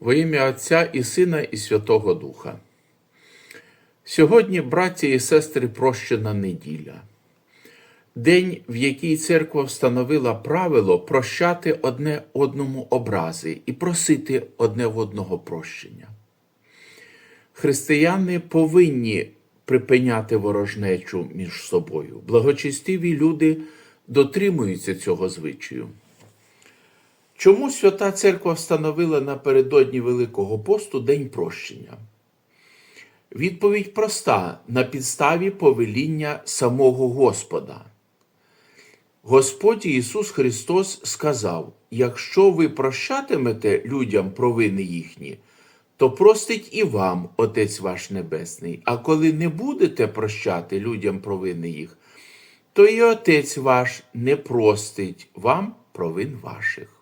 Во ім'я Отця і Сина, і Святого Духа. Сьогодні, браті і сестри, прощена неділя. День, в який церква встановила правило прощати одне одному образи і просити одне в одного прощення. Християни повинні припиняти ворожнечу між собою. Благочестиві люди дотримуються цього звичаю. Чому Свята Церква встановила напередодні Великого посту День прощення? Відповідь проста на підставі повеління самого Господа. Господь Ісус Христос сказав: якщо ви прощатимете людям провини їхні, то простить і вам Отець ваш Небесний. А коли не будете прощати людям провини їх, то і Отець ваш не простить вам провин ваших.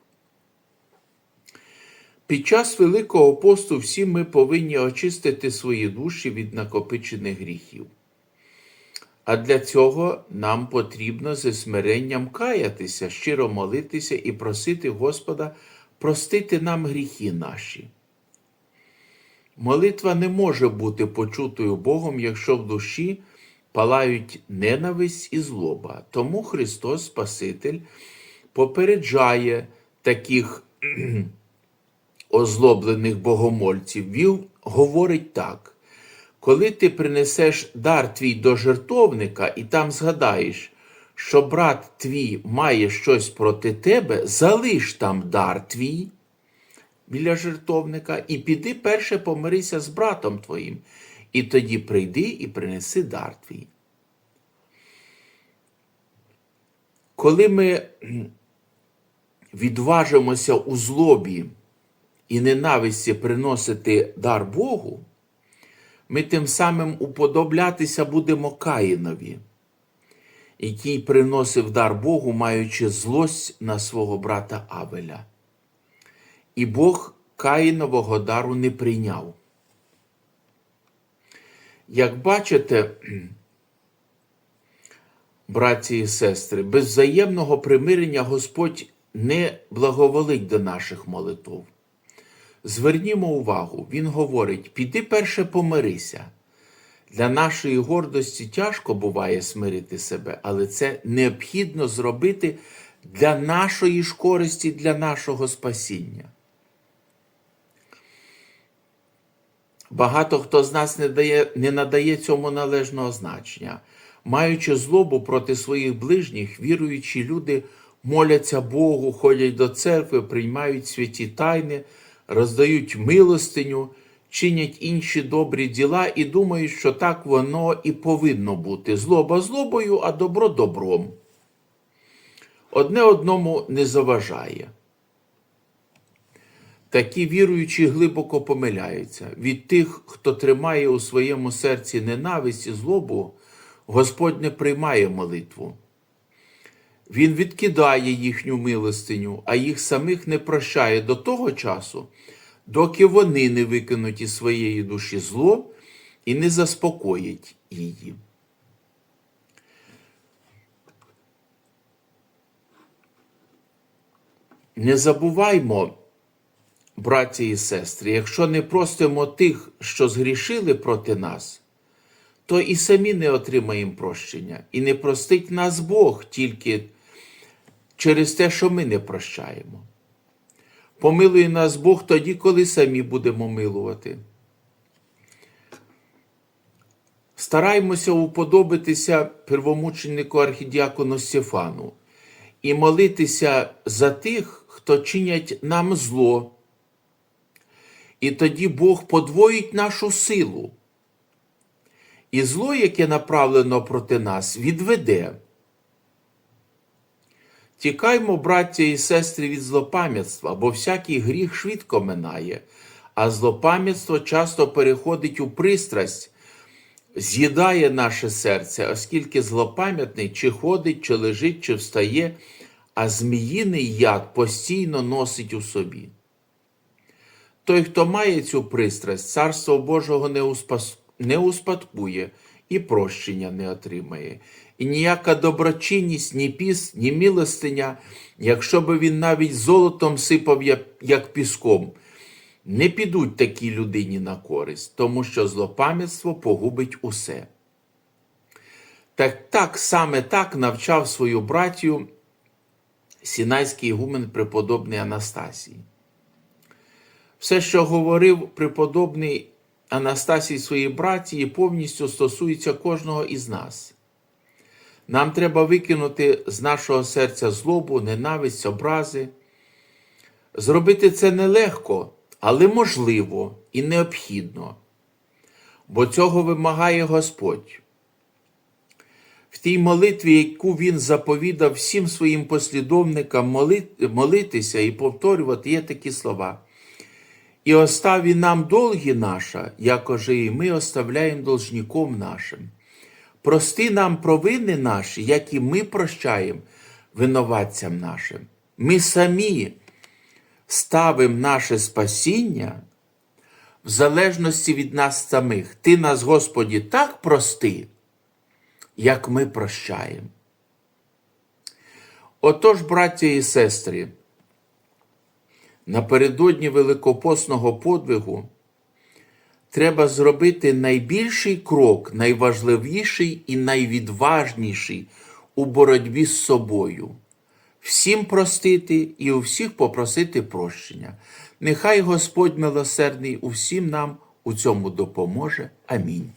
Під час Великого посту всі ми повинні очистити свої душі від накопичених гріхів. А для цього нам потрібно зі смиренням каятися, щиро молитися і просити Господа простити нам гріхи наші. Молитва не може бути почутою Богом, якщо в душі палають ненависть і злоба. Тому Христос Спаситель попереджає таких озлоблених богомольців. Він говорить так. Коли ти принесеш дар твій до жертовника і там згадаєш, що брат твій має щось проти тебе, залиш там дар твій біля жертовника і піди перше помирися з братом твоїм, і тоді прийди і принеси дар твій. Коли ми відважимося у злобі і ненависті приносити дар Богу, ми тим самим уподоблятися будемо Каїнові, який приносив дар Богу, маючи злость на свого брата Авеля. І Бог Каїнового дару не прийняв. Як бачите, браті і сестри, без взаємного примирення Господь не благоволить до наших молитв. Звернімо увагу, він говорить: піди перше помирися. Для нашої гордості тяжко буває смирити себе, але це необхідно зробити для нашої ж користі, для нашого спасіння. Багато хто з нас не, дає, не надає цьому належного значення. Маючи злобу проти своїх ближніх, віруючі люди моляться Богу, ходять до церкви, приймають святі тайни роздають милостиню, чинять інші добрі діла і думають, що так воно і повинно бути. Злоба злобою, а добро добром. Одне одному не заважає. Такі віруючі глибоко помиляються. Від тих, хто тримає у своєму серці ненависть і злобу, Господь не приймає молитву. Він відкидає їхню милостиню, а їх самих не прощає до того часу, доки вони не викинуть із своєї душі зло і не заспокоять її. Не забуваймо, браті і сестри, якщо не простимо тих, що згрішили проти нас, то і самі не отримаємо прощення, і не простить нас Бог тільки через те, що ми не прощаємо. Помилує нас Бог тоді, коли самі будемо милувати. Стараймося уподобитися первомученику архідіакону Стефану і молитися за тих, хто чинять нам зло. І тоді Бог подвоїть нашу силу. І зло, яке направлено проти нас, відведе. Тікаймо, браття і сестри, від злопам'ятства, бо всякий гріх швидко минає, а злопам'ятство часто переходить у пристрасть, з'їдає наше серце, оскільки злопам'ятний чи ходить, чи лежить, чи встає, а зміїний яд постійно носить у собі. Той, хто має цю пристрасть, царство Божого не, успадкує і прощення не отримає і ніяка доброчинність, ні піс, ні милостиня, якщо би він навіть золотом сипав, як, піском, не підуть такій людині на користь, тому що злопам'ятство погубить усе. Так, так саме так навчав свою братію Сінайський гумен преподобний Анастасій. Все, що говорив преподобний Анастасій своїй братії, повністю стосується кожного із нас. Нам треба викинути з нашого серця злобу, ненависть, образи. Зробити це нелегко, але можливо і необхідно, бо цього вимагає Господь. В тій молитві, яку він заповідав всім своїм послідовникам молитися і повторювати, є такі слова. І оставі нам долги наша, якоже і ми оставляємо должником нашим. Прости нам провини наші, і ми прощаємо винуватцям нашим. Ми самі ставимо наше спасіння в залежності від нас самих. Ти нас, Господі, так прости, як ми прощаємо. Отож, браття і сестри, напередодні великопосного подвигу треба зробити найбільший крок, найважливіший і найвідважніший у боротьбі з собою. Всім простити і у всіх попросити прощення. Нехай Господь милосердний усім нам у цьому допоможе. Амінь.